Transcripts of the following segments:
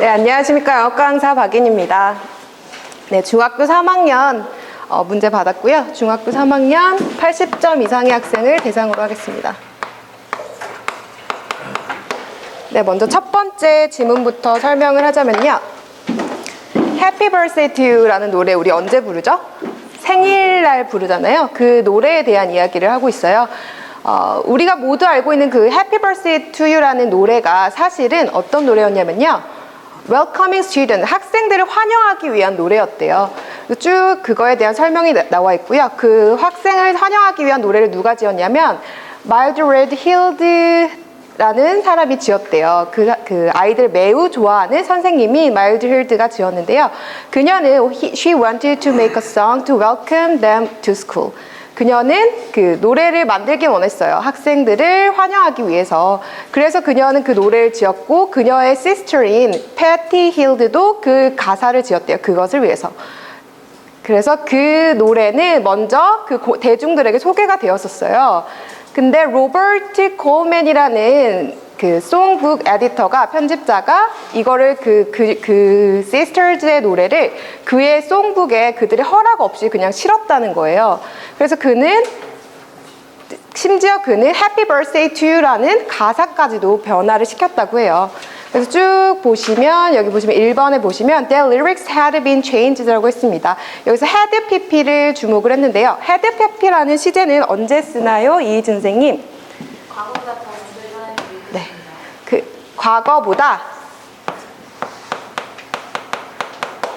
네, 안녕하십니까. 영어 강사 박인입니다. 네, 중학교 3학년 어, 문제 받았고요. 중학교 3학년 80점 이상의 학생을 대상으로 하겠습니다. 네, 먼저 첫 번째 지문부터 설명을 하자면요. Happy Birthday to You라는 노래 우리 언제 부르죠? 생일날 부르잖아요. 그 노래에 대한 이야기를 하고 있어요. 어, 우리가 모두 알고 있는 그 Happy Birthday to You라는 노래가 사실은 어떤 노래였냐면요. Welcoming Student, 학생들을 환영하기 위한 노래였대요. 쭉 그거에 대한 설명이 나- 나와 있고요. 그 학생을 환영하기 위한 노래를 누가 지었냐면 Mildred Hilde 라는 사람이 지었대요. 그, 그 아이들 매우 좋아하는 선생님이 마일드 힐드가 지었는데요. 그녀는 he- she wanted to make a song to welcome them to school. 그녀는 그 노래를 만들기 원했어요. 학생들을 환영하기 위해서. 그래서 그녀는 그 노래를 지었고 그녀의 sister인 패티 힐드도 그 가사를 지었대요. 그것을 위해서. 그래서 그 노래는 먼저 그 고- 대중들에게 소개가 되었었어요. 근데 로버트 콜맨이라는 그 송북 에디터가 편집자가 이거를 그 그 그 시스터즈의 노래를 그의 송북에 그들의 허락 없이 그냥 실었다는 거예요. 그래서 그는 심지어 그는 Happy Birthday to You라는 가사까지도 변화를 시켰다고 해요. 그래서 쭉 보시면 여기 보시면 1번에 보시면 The lyrics had been changed라고 했습니다. 여기서 had pp를 주목을 했는데요. had pp라는 시제는 언제 쓰나요? 이희진 선생님. 과거보다 더 먼저 일어난 일이 네. 그 과거보다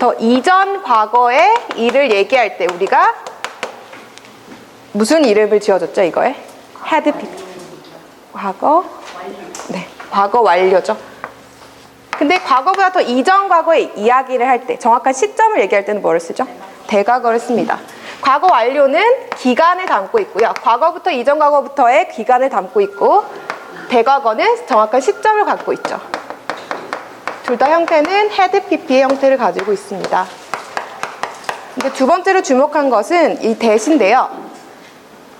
더 이전 과거의 일을 얘기할 때 우리가 무슨 이름을 지어줬죠 이거에? pp. 과거 네, 과거 완료죠. 근데 과거보다 더 이전 과거의 이야기를 할 때, 정확한 시점을 얘기할 때는 뭐를 쓰죠? 대과거를 씁니다. 과거 완료는 기간을 담고 있고요. 과거부터 이전 과거부터의 기간을 담고 있고, 대과거는 정확한 시점을 갖고 있죠. 둘 다 형태는 헤드 PP의 형태를 가지고 있습니다. 근데 두 번째로 주목한 것은 이 대시인데요.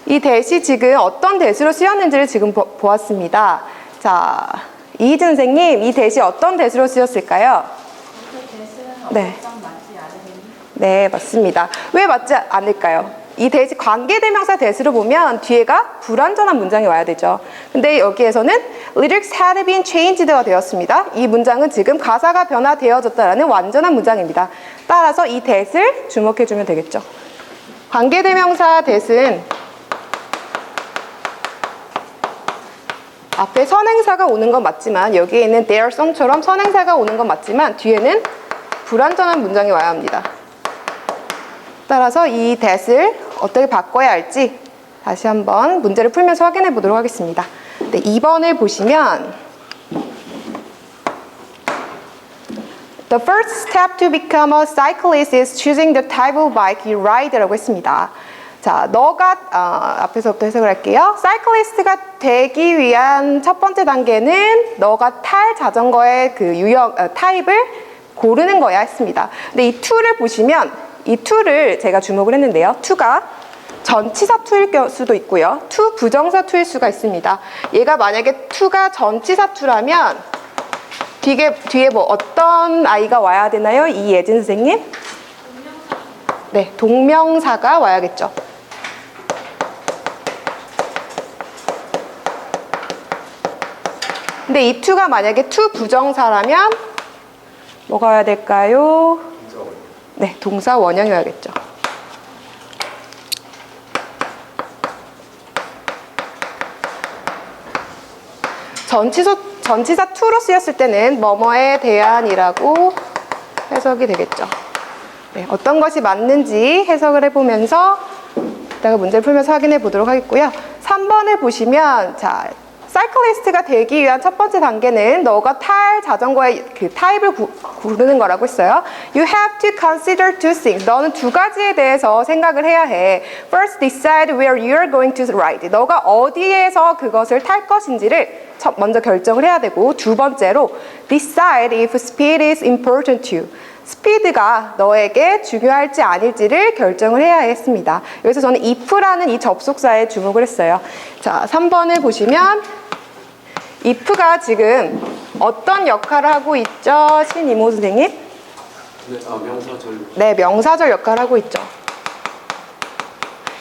이 대시 지금 어떤 대시로 쓰였는지를 지금 보, 보았습니다. 자, 이희진 선생님, 이 대시 어떤 대시로 쓰였을까요? 네. 네, 맞습니다. 왜 맞지 않을까요? 이 대시 관계대명사 대시로 보면 뒤에가 불완전한 문장이 와야 되죠. 근데 여기에서는 lyrics had been changed가 되었습니다. 이 문장은 지금 가사가 변화되어졌다라는 완전한 문장입니다. 따라서 이 대시를 주목해 주면 되겠죠. 관계대명사 대시는 앞에 선행사가 오는 건 맞지만 여기에 있는 their song처럼 선행사가 오는 건 맞지만 뒤에는 불완전한 문장이 와야 합니다. 따라서 이 that을 어떻게 바꿔야 할지 다시 한번 문제를 풀면서 확인해 보도록 하겠습니다. 네, 2번을 보시면 The first step to become a cyclist is choosing the type of bike you ride라고 했습니다. 자, 너가 어, 앞에서부터 해석을 할게요. 사이클리스트가 되기 위한 첫 번째 단계는 너가 탈 자전거의 그 유형 어, 타입을 고르는 거야 했습니다. 근데 이 툴을 보시면 이 툴을 제가 주목을 했는데요. 투가 전치사 투일 겨- 수도 있고요. 투 부정사 투일 수가 있습니다. 얘가 만약에 투가 전치사 투라면 뒤에 뒤에 뭐 어떤 아이가 와야 되나요? 이예진 선생님? 네, 동명사가 와야겠죠. 근데 이 투가 만약에 투 부정사라면 뭐가 와야 될까요? 네, 동사 원형이 와야겠죠. 전치소, 전치사 투로 쓰였을 때는 뭐뭐에 대한이라고 해석이 되겠죠. 네, 어떤 것이 맞는지 해석을 해보면서 이따가 문제를 풀면서 확인해 보도록 하겠고요. 3번을 보시면 자 사이클리스트가 되기 위한 첫 번째 단계는 너가 탈 자전거의 그 타입을 구, 고르는 거라고 했어요. You have to consider two things. 너는 두 가지에 대해서 생각을 해야 해. First, decide where you are going to ride. 너가 어디에서 그것을 탈 것인지를 첫 먼저 결정을 해야 되고 두 번째로 decide if speed is important to you. 스피드가 너에게 중요할지 아닐지를 결정을 해야 했습니다. 여기서 저는 if라는 이 접속사에 주목을 했어요. 자, 3번을 보시면 if가 지금 어떤 역할을 하고 있죠? 신이모 선생님? 네, 아 명사절 네, 명사절 역할을 하고 있죠.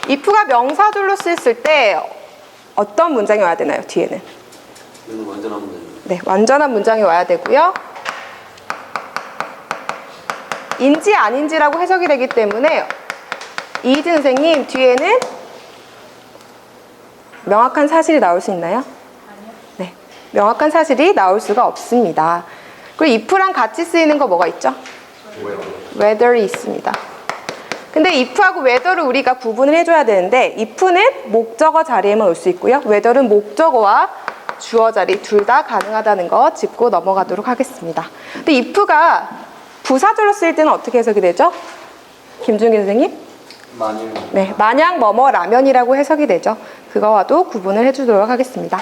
if가 명사절로 쓰였을 때 어떤 문장이 와야 되나요? 뒤에는? 완전한 문제입니다. 네, 완전한 문장이 와야 되고요. 인지 아닌지라고 해석이 되기 때문에 이희진 선생님 뒤에는 명확한 사실이 나올 수 있나요? 네, 명확한 사실이 나올 수가 없습니다. 그리고 if랑 같이 쓰이는 거 뭐가 있죠? whether이 있습니다. 근데 if하고 whether를 우리가 구분을 해줘야 되는데 if는 목적어 자리에만 올 수 있고요. whether는 목적어와 주어 자리 둘 다 가능하다는 거 짚고 넘어가도록 하겠습니다. 근데 if가 부사절로 쓰일 때는 어떻게 해석이 되죠? 김준기 선생님? 만일 네, 만약 뭐뭐 라면이라고 해석이 되죠. 그거와도 구분을 해주도록 하겠습니다.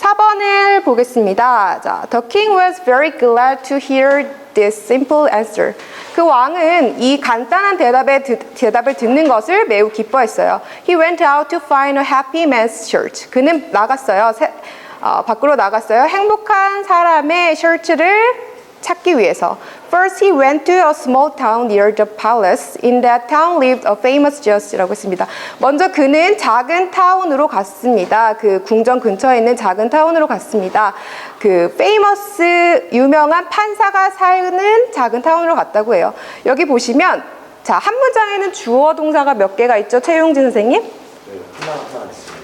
4번을 보겠습니다. 자, The king was very glad to hear this simple answer. 그 왕은 이 간단한 대답에 듣- 대답을 듣는 것을 매우 기뻐했어요. He went out to find a happy man's shirt. 그는 나갔어요. 세- 어, 밖으로 나갔어요. 행복한 사람의 셔츠를 찾기 위해서. First, he went to a small town near the palace. In that town lived a famous judge라고 했습니다. 먼저 그는 작은 타운으로 갔습니다. 그 궁전 근처에 있는 작은 타운으로 갔습니다. 그 famous 유명한 판사가 사는 작은 타운으로 갔다고 해요. 여기 보시면 자, 한 문장에는 주어 동사가 몇 개가 있죠? 최용진 선생님?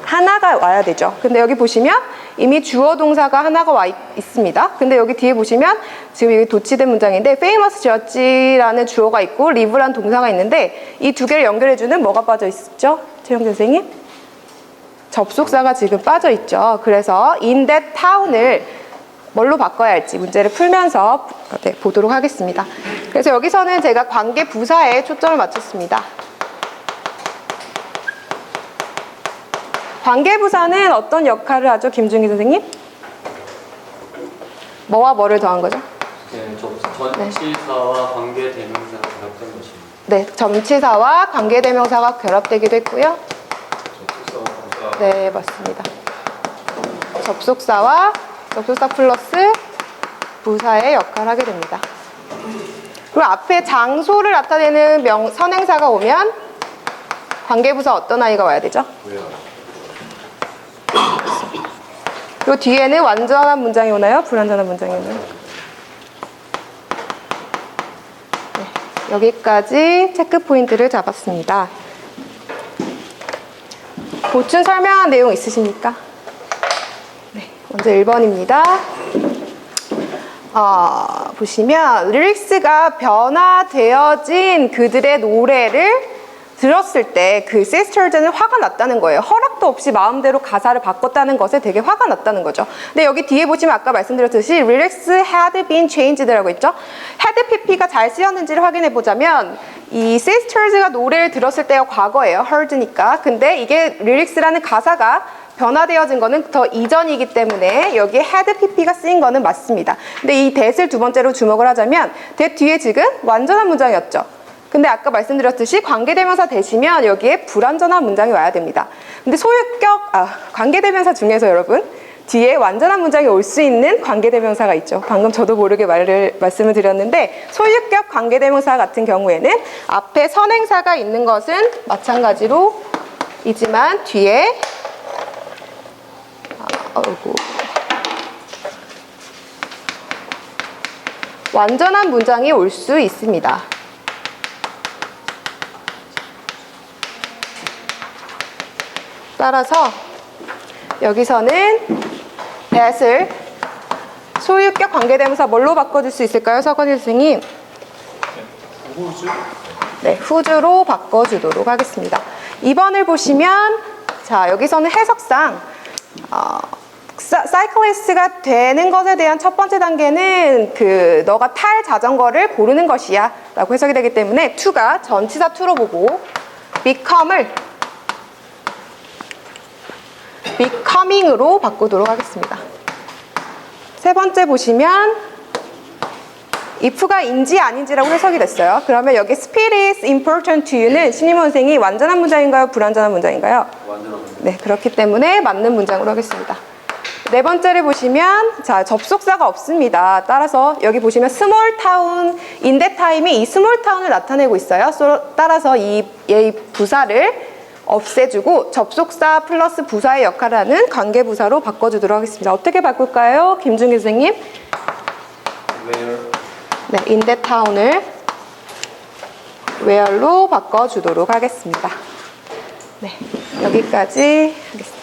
하나가 와야 되죠. 근데 여기 보시면 이미 주어 동사가 하나가 와 있, 습니다 근데 여기 뒤에 보시면 지금 여기 도치된 문장인데 famous judge라는 주어가 있고 live라는 동사가 있는데 이 두 개를 연결해주는 뭐가 빠져 있죠? 최영 선생님? 접속사가 지금 빠져 있죠. 그래서 in that town을 뭘로 바꿔야 할지 문제를 풀면서 네, 보도록 하겠습니다. 그래서 여기서는 제가 관계 부사에 초점을 맞췄습니다. 관계부사는 어떤 역할을 하죠, 김준기 선생님? 뭐와 뭐를 더한 거죠? 네, 저 전치사와 관계 대명사가 결합된 것입니다. 네, 점치사와 관계대명사가 결합되기도 했고요. 네, 맞습니다. 접속사와 접속사 플러스 부사의 역할을 하게 됩니다. 그리고 앞에 장소를 나타내는 명, 선행사가 오면 관계부사 어떤 아이가 와야 되죠? 그리 고 뒤에는 완전한 문장이 오나요? 불완전한 문장이 오나요? 네, 여기까지 체크 포인트를 잡았습니다. 보충 설명한 내용 있으십니까? 네, 먼저 1번입니다. 어, 보시면 리릭스가 변화되어진 그들의 노래를 들었을 때 그 시스터즈는 화가 났다는 거예요. 허락도 없이 마음대로 가사를 바꿨다는 것에 되게 화가 났다는 거죠. 근데 여기 뒤에 보시면 아까 말씀드렸듯이 lyrics had been changed라고 했죠. had pp가 잘 쓰였는지를 확인해 보자면 이 sisters가 노래를 들었을 때가 과거예요. heard니까. 근데 이게 lyrics라는 가사가 변화되어진 거는 더 이전이기 때문에 여기에 had pp가 쓰인 거는 맞습니다. 근데 이 that을 두 번째로 주목을 하자면 that 뒤에 지금 완전한 문장이었죠. 근데 아까 말씀드렸듯이 관계대명사 대시면 여기에 불완전한 문장이 와야 됩니다. 근데 소유격, 아, 관계대명사 중에서 여러분, 뒤에 완전한 문장이 올 수 있는 관계대명사가 있죠. 방금 저도 모르게 말을, 말씀을 드렸는데, 소유격 관계대명사 같은 경우에는 앞에 선행사가 있는 것은 마찬가지로 이지만 뒤에, 아, 어이구. 완전한 문장이 올 수 있습니다. 따라서 여기서는 that을 소유격 관계대명사 뭘로 바꿔줄 수 있을까요, 서건일 선생님? 네, 후주로 바꿔주도록 하겠습니다. 2번을 보시면 자 여기서는 해석상 어, 사, 사이클리스트가 되는 것에 대한 첫 번째 단계는 그 너가 탈 자전거를 고르는 것이야 라고 해석이 되기 때문에 to가 전치사 to로 보고 become을 becoming으로 바꾸도록 하겠습니다. 세 번째 보시면 if가 인지 아닌지라고 해석이 됐어요. 그러면 여기 speed is important to you는 신임원 선생이 완전한 문장인가요? 불완전한 문장인가요? 완전한. 네, 그렇기 때문에 맞는 문장으로 하겠습니다. 네 번째를 보시면 자 접속사가 없습니다. 따라서 여기 보시면 스몰 타운 인데 타임이 이 스몰 타운을 나타내고 있어요. 소- 따라서 이, 이 부사를 없애주고 접속사 플러스 부사의 역할을 하는 관계 부사로 바꿔주도록 하겠습니다. 어떻게 바꿀까요, 김준기 선생님? 네, 인데 타운을 where로 바꿔주도록 하겠습니다. 네, 여기까지 하겠습니다.